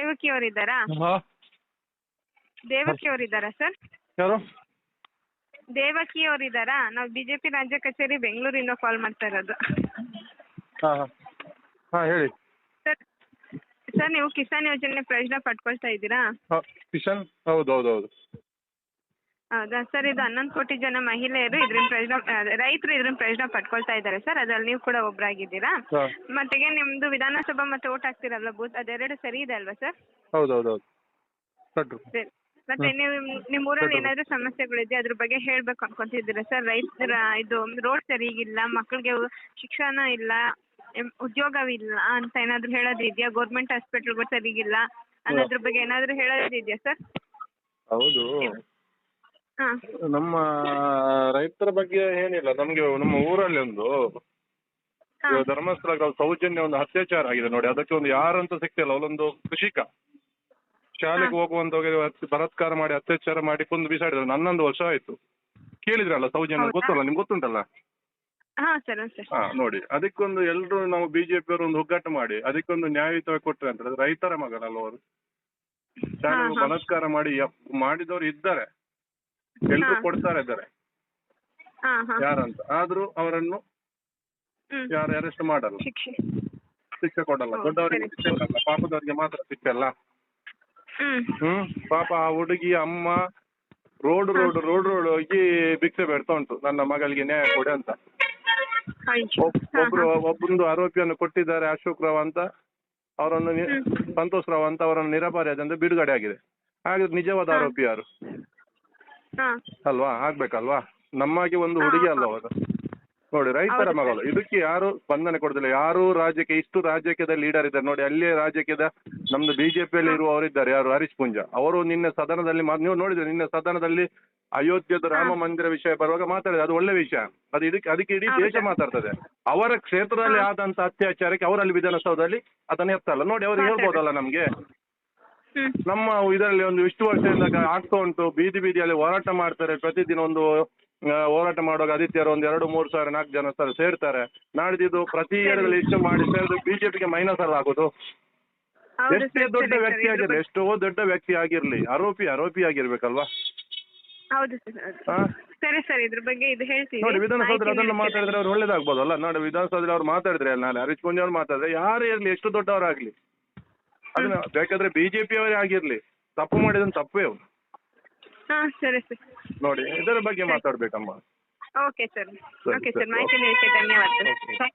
ದೇವಕಿ ಅವರಿದ್ದಾರಾ ಹಾ. ದೇವಕಿ ಅವರಿದ್ದಾರಾ ಸರ್? ಯಾರು? ದೇವಕಿ ಅವರಿದ್ದಾರಾ ನಾವು ಬಿಜೆಪಿ ರಾಜ್ಯ ಕಚೇರಿ ಬೆಂಗಳೂರಿಂದ ಕಾಲ್ ಮಾಡ್ತಾ ಇರೋದು. ಹಾಂ ಹಾಂ. ಹಾಂ ಹೇಳಿ. ಸರ್ ಸರ್ ನೀವು ಕಿಸಾನ್ ಯೋಜನೆ ಪ್ರಯೋಜನ ಪಡ್ಕೊಳ್ತಾ ಇದ್ದೀರಾ? ಹಾಂ ಕಿಶನ್ ಹೌದು ಹೌದು ಹೌದು ಹೌದಾ? ಸರ್ ಇದು ಹನ್ನೊಂದು ಕೋಟಿ ಜನ ಮಹಿಳೆಯರು ಇದ್ರಿಂದ ಪ್ರಯೋಜನ ರೈತರು ಇದ್ರಿಂದ ಪ್ರಯೋಜನ ಪಡ್ಕೊಳ್ತಾ ಇದ್ದಾರೆ. ಸರ್ ಅದ್ರಲ್ಲಿ ನೀವು ಕೂಡ ಒಬ್ಬರಾಗಿದ್ದೀರಾ ಹಾಂ ನಿಮ್ದು ನಿಮ್ಮದು ವಿಧಾನಸಭಾ ಮತ್ತೆ ಓಟ್ ಹಾಕ್ತಿರಲ್ಲ ಬೂತ್? ಅದೆರಡು ಸರಿ ಇದೆ ಅಲ್ವಾ ಸರ್? ಹೌದು ಹೌದು ಹೌದು ಕಟ್ರು ಸರಿ. ಮತ್ತೆ ನೀವು ನಿಮ್ಮ ಊರಲ್ಲಿ ಏನಾದ್ರು ಏನಾದರೂ ಸಮಸ್ಯೆಗಳಿದೆ ಅದ್ರ ಬಗ್ಗೆ ಹೇಳ್ಬೇಕು ಅನ್ಕೊಂತಿದ್ದೀರಾ ಸರ್? ರೈತರ ಇದು ರೋಡ್ ಸರಿಗಿಲ್ಲ ಮಕ್ಕಳಿಗೆ ಶಿಕ್ಷಣ ಇಲ್ಲ ಎಂ- ಉದ್ಯೋಗವಿಲ್ಲ ಅಂತ ಏನಾದರೂ ಹೇಳೋದಿದೆಯಾ ಗೌರ್ಮೆಂಟ್ ಹಾಸ್ಪಿಟಲ್ಗಳು ಸರಿಗಿಲ್ಲ ಅನ್ನೋದ್ರ ಬಗ್ಗೆ ಏನಾದ್ರು ಹೇಳೋದಿದೆಯಾ ಸರ್? ಹೌದು. ನಮ್ಮ ರೈತರ ಬಗ್ಗೆ ಏನಿಲ್ಲ ನಮ್ಗೆ ನಮ್ಮ ಊರಲ್ಲಿ ಒಂದು ಧರ್ಮಸ್ಥಳ ಸೌಜನ್ಯ ಒಂದು ಅತ್ಯಾಚಾರ ಆಗಿದೆ ನೋಡಿ ಅದಕ್ಕೆ ಒಂದು ಯಾರಂತ ಸಿಗ್ತಿಲ್ಲ ಅವಳೊಂದು ಕೃಷಿಕ. ಶಾಲೆಗೆ ಹೋಗುವಂತ ಬಲತ್ಕಾರ ಮಾಡಿ ಅತ್ಯಾಚಾರ ಮಾಡಿ ಕೊಂದು ಬಿಸಾಡಿದ್ರು ನನ್ನೊಂದು ವರ್ಷ ಆಯ್ತು. ಕೇಳಿದ್ರಲ್ಲ ಸೌಜನ್ಯ ಗೊತ್ತಲ್ಲ ನಿಮ್ಗೆ ಗೊತ್ತುಂಟಲ್ಲ? ಹಾಂ ನೋಡಿ ಅದಕ್ಕೊಂದು ಎಲ್ರು ನಾವು ಬಿಜೆಪಿ ಅವರು ಒಂದು ಒಗ್ಗಟ್ಟು ಮಾಡಿ ಅದಕ್ಕೊಂದು ನ್ಯಾಯಯುತವಾಗಿ ಕೊಟ್ರೆ ಅಂತ ರೈತರ ಮಗನಲ್ಲ ಅವರು. ಶಾಲೆಗೆ ಬಲಾತ್ಕಾರ ಮಾಡಿ ಮಾಡಿದವರು ಇದ್ದಾರೆ. ಎಲ್ಲರೂ ಹಾ. ಕೊಡ್ತಾರೆ ಇದ್ದಾರೆ ಯಾರಂತ. ಆದ್ರೂ ಅವರನ್ನು ಯಾರು ಅರೆಸ್ಟ್ ಮಾಡಲ್ಲ. ಶಿಕ್ಷೆ. ಕೊಡಲ್ಲ. ದೊಡ್ಡವರಿಗೆ. ಶಿಕ್ಷೆ ಕೊಡಲ್ಲ. ಪಾಪದವರಿಗೆ ಮಾತ್ರ ಶಿಕ್ಷೆ ಅಲ್ಲ. ಹ್ಮ್. ಪಾಪ ಆ ಹುಡುಗಿ ಅಮ್ಮ ರೋಡ್ ರೋಡ್ ರೋಡ್ ರೋಡ್ ಹೋಗಿ ಭಿಕ್ಷೆ ಬೇಡ್ತಾ ಉಂಟು. ನನ್ನ ಮಗಳಿಗೆ ನ್ಯಾಯ ಕೊಡಿ ಅಂತ. ಒಬ್ರು ಒಬ್ಬೊಂದು ಆರೋಪಿಯನ್ನು ಕೊಟ್ಟಿದ್ದಾರೆ ಅಶೋಕ್ ರಾವ್ ಅಂತ. ಅವರನ್ನು ಸಂತೋಷ್ ರಾವ್ ಅಂತ ಅವರನ್ನು ನಿರಪರಾಧಿ ಬಿಡುಗಡೆ ಆಗಿದೆ. ಹಾಗಾದ್ರೆ ನಿಜವಾದ. ಆರೋಪಿ ಯಾರು ಹಾಂ. ಅಲ್ವಾ? ಆಗ್ಬೇಕಲ್ವಾ? ನಮ್ಮಾಗೆ ಒಂದು ಹುಡುಗಿ ಅಲ್ಲ ಅಲ್ವಾ ಅವರು ನೋಡಿ ರೈತರ ಮಗಳು. ಇದಕ್ಕೆ ಯಾರು ಸ್ಪಂದನೆ ಕೊಡುದಿಲ್ಲ. ಯಾರು ರಾಜ್ಯಕ್ಕೆ ಇಷ್ಟು ರಾಜಕೀಯದ ಲೀಡರ್ ಇದ್ದಾರೆ. ನೋಡಿ ಅಲ್ಲೇ ರಾಜಕೀಯದ ನಮ್ದು ಬಿಜೆಪಿಯಲ್ಲಿ ಇರುವವರು ಇದ್ದಾರೆ ಯಾರು? ಹರೀಶ್ ಪುಂಜ. ಅವರು ನಿನ್ನೆ ಸದನದಲ್ಲಿ ನೀವು ನೋಡಿದ್ರೆ ನಿನ್ನೆ ಸದನದಲ್ಲಿ ಅಯೋಧ್ಯದ ರಾಮ ಮಂದಿರ ವಿಷಯ ಬರುವಾಗ ಮಾತಾಡಿದೆ ಅದು ಒಳ್ಳೆ ವಿಷಯ. ಅದು ಇದಕ್ಕೆ ಅದಕ್ಕೆ ಇಡೀ ದೇಶ. ಮಾತಾಡ್ತದೆ. ಅವರ ಕ್ಷೇತ್ರದಲ್ಲಿ. ಆದಂತ ಅತ್ಯಾಚಾರಕ್ಕೆ ಅವರಲ್ಲಿ ವಿಧಾನಸೌಧದಲ್ಲಿ ಅದನ್ನ ಎತ್ತಲ್ಲ. ನೋಡಿ ಅವ್ರು. ಹೇಳ್ಬೋದಲ್ಲ ನಮ್ಗೆ? ನಮ್ಮ ಇದರಲ್ಲಿ ಒಂದು ಇಷ್ಟು ವರ್ಷದಿಂದ ಆಗ್ತಾ ಉಂಟು. ಬೀದಿ ಬೀದಿಯಲ್ಲಿ ಹೋರಾಟ ಮಾಡ್ತಾರೆ. ಪ್ರತಿದಿನ ಒಂದು ಹೋರಾಟ ಮಾಡುವಾಗ ಆದಿತ್ಯರು ಒಂದು ಎರಡು ಮೂರು ಸಾವಿರ ನಾಲ್ಕು ಜನ ಸರ್ ಸೇರ್ತಾರೆ. ನಾಡಿದ್ದು ಪ್ರತಿ ಎರಡು ಇಷ್ಟು ಮಾಡಿ ಸೇರಿದ್ರು ಬಿಜೆಪಿಗೆ ಮೈನಸ್ ಅಲ್ಲ ಆಗೋದು. ಎಷ್ಟೇ ದೊಡ್ಡ ವ್ಯಕ್ತಿ ಆಗಿರಲಿ ಎಷ್ಟೋ ದೊಡ್ಡ ವ್ಯಕ್ತಿ ಆಗಿರ್ಲಿ ಆರೋಪಿ ಆರೋಪಿ ಆಗಿರ್ಬೇಕಲ್ವಾ? ಹೌದು ಸರ್ ಹೌದು. ಹಾ? ಸರಿ ಸರ್ ಇದ್ರ ಬಗ್ಗೆ ಇದು ಹೇಳ್ತೀನಿ. ನೋಡಿ ವಿಧಾನಸೌಧದಲ್ಲಿ ಅದನ್ನು ಮಾತಾಡಿದ್ರೆ ಅವ್ರು ಒಳ್ಳೇದಾಗ್ಬೋದಲ್ಲ? ನೋಡಿ ವಿಧಾನಸೌಧದಲ್ಲಿ ಅವ್ರು ಮಾತಾಡಿದ್ರೆ ಅಲ್ಲ ನಾಳೆ ಹರೀಶ್ ಪುಂಜ ಅವ್ರು ಮಾತಾಡಿದ್ರೆ ಯಾರೇ ಇರ್ಲಿ ಎಷ್ಟು ದೊಡ್ಡವರಾಗ್ಲಿ? ಅದನ್ನ ಬೇಕಾದ್ರೆ ಬಿಜೆಪಿ ಅವರೇ ಆಗಿರ್ಲಿ ತಪ್ಪು ಮಾಡಿದನ್ ತಪ್ಪೇ ಅವ್ರು. ಹಾ ಸರಿ ಸರ್. ನೋಡಿ ಇದರ ಬಗ್ಗೆ ಮಾತಾಡ್ಬೇಕಮ್ಮ. Okay sir. Okay sir. ಮಾಹಿತಿ ನೀಡಿದ್ದಕ್ಕೆ ಧನ್ಯವಾದ. ಸರ್